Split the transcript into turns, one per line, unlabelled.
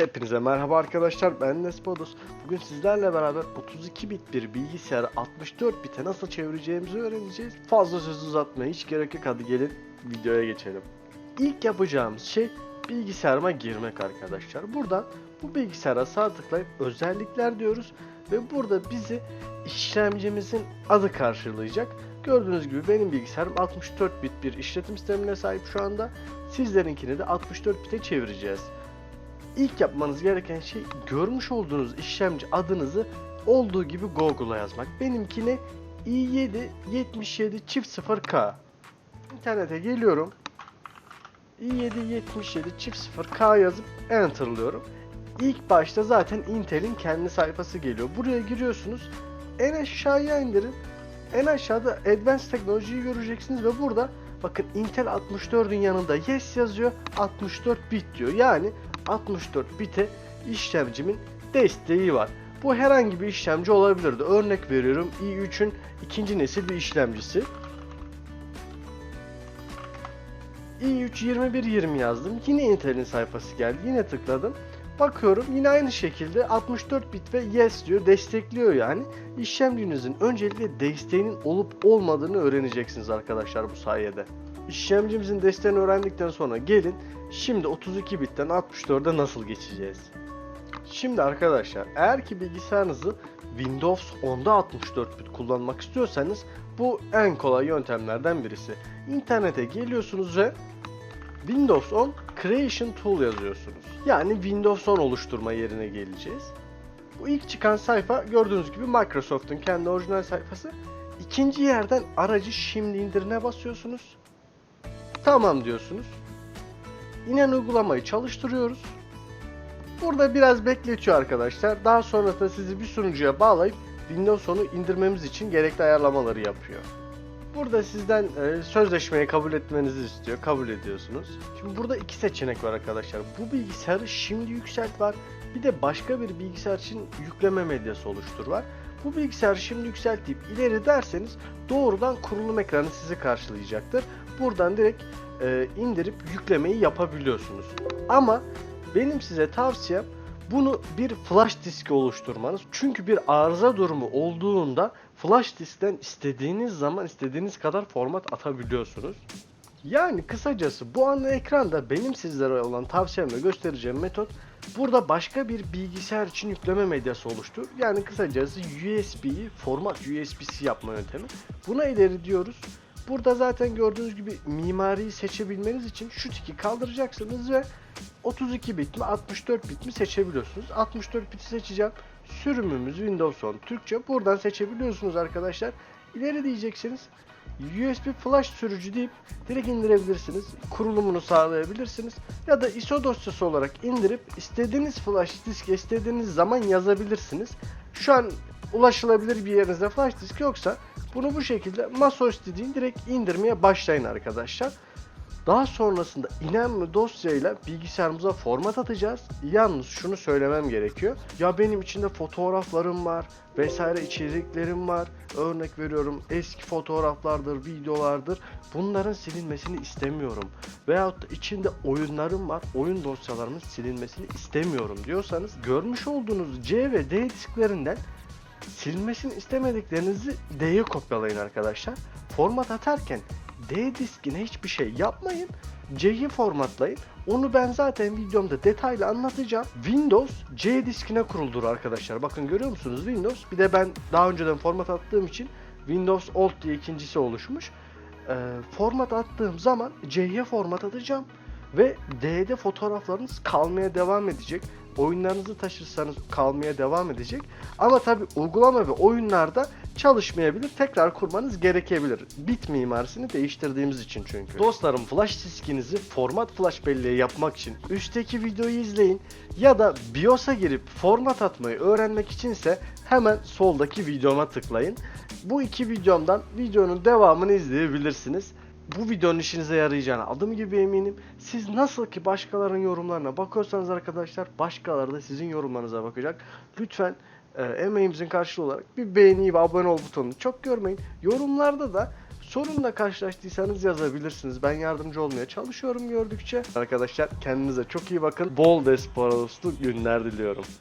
Hepinize merhaba arkadaşlar ben Nespodus. Bugün sizlerle beraber 32 bit bir bilgisayarı 64 bite nasıl çevireceğimizi öğreneceğiz. Fazla söz uzatmaya hiç gerek yok hadi gelin videoya geçelim. İlk yapacağımız şey bilgisayarıma girmek arkadaşlar. Buradan bu bilgisayara sağ tıklayıp özellikler diyoruz ve burada bizi işlemcimizin adı karşılayacak. Gördüğünüz gibi benim bilgisayarım 64 bit bir işletim sistemine sahip şu anda. Sizlerinkini de 64 bite çevireceğiz. İlk yapmanız gereken şey görmüş olduğunuz işlemci adınızı olduğu gibi Google'a yazmak. Benimkine i7 77 çift 0K. İnternete geliyorum. i7 77 çift 0K yazıp enterlıyorum. İlk başta zaten Intel'in kendi sayfası geliyor. Buraya giriyorsunuz. En aşağıya indirin. En aşağıda Advanced Technology'yi göreceksiniz ve burada bakın Intel 64'ün yanında yes yazıyor. 64 bit diyor. Yani 64 bite işlemcimin desteği var. Bu herhangi bir işlemci olabilirdi. Örnek veriyorum i3'ün ikinci nesil bir işlemcisi. i3 2120 yazdım. Yine Intel'in sayfası geldi. Yine tıkladım. Bakıyorum yine aynı şekilde 64 bit ve yes diyor. Destekliyor yani. İşlemcinizin öncelikle desteğinin olup olmadığını öğreneceksiniz arkadaşlar bu sayede. İşlemcimizin desteğini öğrendikten sonra gelin şimdi 32 bitten 64'e nasıl geçeceğiz? Şimdi arkadaşlar eğer ki bilgisayarınızı Windows 10'da 64 bit kullanmak istiyorsanız bu en kolay yöntemlerden birisi. İnternete geliyorsunuz ve Windows 10 Creation Tool yazıyorsunuz. Yani Windows 10 oluşturma yerine geleceğiz. Bu ilk çıkan sayfa gördüğünüz gibi Microsoft'un kendi orijinal sayfası. İkinci yerden aracı şimdi indirine basıyorsunuz. Tamam diyorsunuz. İnen uygulamayı çalıştırıyoruz. Burada biraz bekletiyor arkadaşlar. Daha sonrasında sizi bir sunucuya bağlayıp Windows 10'u indirmemiz için gerekli ayarlamaları yapıyor. Burada sizden e, sözleşmeyi kabul etmenizi istiyor. Kabul ediyorsunuz. Şimdi burada iki seçenek var arkadaşlar. Bu bilgisayarı şimdi yükselt var. Bir de başka bir bilgisayar için yükleme medyası oluştur var. Bu bilgisayarı şimdi yükselt deyip ileri derseniz doğrudan kurulum ekranı sizi karşılayacaktır. Buradan direkt e, indirip yüklemeyi yapabiliyorsunuz. Ama benim size tavsiyem bunu bir flash diski oluşturmanız. Çünkü bir arıza durumu olduğunda flash diskten istediğiniz zaman istediğiniz kadar format atabiliyorsunuz. Yani kısacası bu ana ekranda benim sizlere olan tavsiyem ve göstereceğim metot burada başka bir bilgisayar için yükleme medyası oluştur. Yani kısacası USB'yi format USB-C yapma yöntemi. Buna ileri diyoruz. Burada zaten gördüğünüz gibi mimariyi seçebilmeniz için şu tiki kaldıracaksınız ve 32 bit mi 64 bit mi seçebiliyorsunuz. 64 biti seçeceğim. Sürümümüz Windows 10 Türkçe. Buradan seçebiliyorsunuz arkadaşlar. İleri diyeceksiniz. USB flash sürücü deyip direkt indirebilirsiniz. Kurulumunu sağlayabilirsiniz. Ya da ISO dosyası olarak indirip istediğiniz flash diske istediğiniz zaman yazabilirsiniz. Şu an ulaşılabilir bir yerinizde flash disk yoksa bunu bu şekilde masaüstü deyin direkt indirmeye başlayın arkadaşlar. Daha sonrasında inen dosyayla bilgisayarımıza format atacağız. Yalnız şunu söylemem gerekiyor. Ya benim içinde fotoğraflarım var, vesaire içeriklerim var. Örnek veriyorum eski fotoğraflardır, videolardır. Bunların silinmesini istemiyorum. Veyahut da içinde oyunlarım var. Oyun dosyalarımın silinmesini istemiyorum diyorsanız görmüş olduğunuz C ve D disklerinden silmesini istemediklerinizi D'ye kopyalayın arkadaşlar. Format atarken D diskine hiçbir şey yapmayın. C'yi formatlayın. Onu ben zaten videomda detaylı anlatacağım. Windows C diskine kuruldur arkadaşlar. Bakın görüyor musunuz Windows? Bir de ben daha önceden format attığım için Windows Alt diye ikincisi oluşmuş. Ee, format attığım zaman C'ye format atacağım. Ve D'de fotoğraflarınız kalmaya devam edecek. Oyunlarınızı taşırsanız kalmaya devam edecek. Ama tabi uygulama ve oyunlarda çalışmayabilir. Tekrar kurmanız gerekebilir. Bit mimarisini değiştirdiğimiz için çünkü. Dostlarım flash diskinizi format flash belleği yapmak için üstteki videoyu izleyin. Ya da BIOS'a girip format atmayı öğrenmek içinse hemen soldaki videoma tıklayın. Bu iki videomdan videonun devamını izleyebilirsiniz bu videonun işinize yarayacağına adım gibi eminim. Siz nasıl ki başkalarının yorumlarına bakıyorsanız arkadaşlar başkaları da sizin yorumlarınıza bakacak. Lütfen e, emeğimizin karşılığı olarak bir beğeni ve abone ol butonunu çok görmeyin. Yorumlarda da Sorunla karşılaştıysanız yazabilirsiniz. Ben yardımcı olmaya çalışıyorum gördükçe. Arkadaşlar kendinize çok iyi bakın. Bol Desperos'lu günler diliyorum.